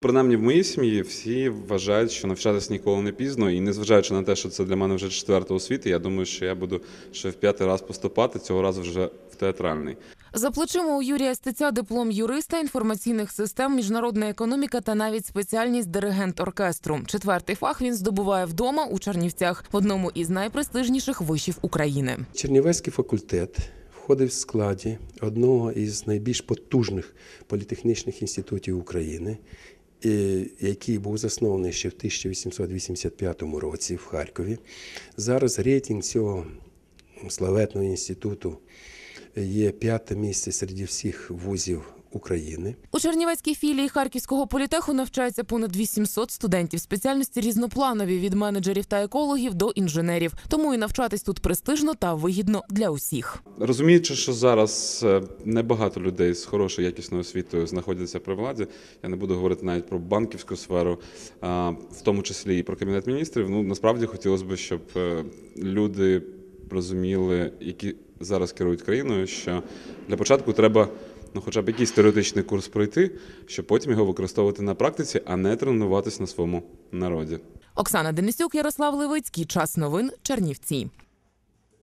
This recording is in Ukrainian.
Принаймні в моїй сім'ї всі вважають, що навчатися ніколи не пізно, і незважаючи на те, що це для мене вже четверта освіта, я думаю, що я буду ще в п'ятий раз поступати, цього разу вже в театральний. За плечима у Юрія Стеця диплом юриста, інформаційних систем, міжнародна економіка та навіть спеціальність диригент оркестру. Четвертий фах він здобуває вдома у Чернівцях, в одному із найпрестижніших вишів України. Чернівецький факультет входив в складі одного із найбільш потужних політехнічних інститутів України, який був заснований ще в 1885 році в Харкові. Зараз рейтинг цього славетного інституту є п'яте місце серед всіх вузів України. У Чернівецькій філії Харківського політеху навчається понад 800 студентів. Спеціальності різнопланові від менеджерів та екологів до інженерів. Тому і навчатись тут престижно та вигідно для усіх. Розуміючи, що зараз е, небагато людей з хорошою якісною освітою знаходяться при владі, я не буду говорити навіть про банківську сферу, а, в тому числі і про кабінет міністрів. Ну насправді хотілося б, щоб е, люди розуміли, які зараз керують країною, що для початку треба. Ну, хоча б якийсь теоретичний курс пройти, щоб потім його використовувати на практиці, а не тренуватись на своєму народі. Оксана Денисюк, Ярослав Левицький. Час новин. Чернівці.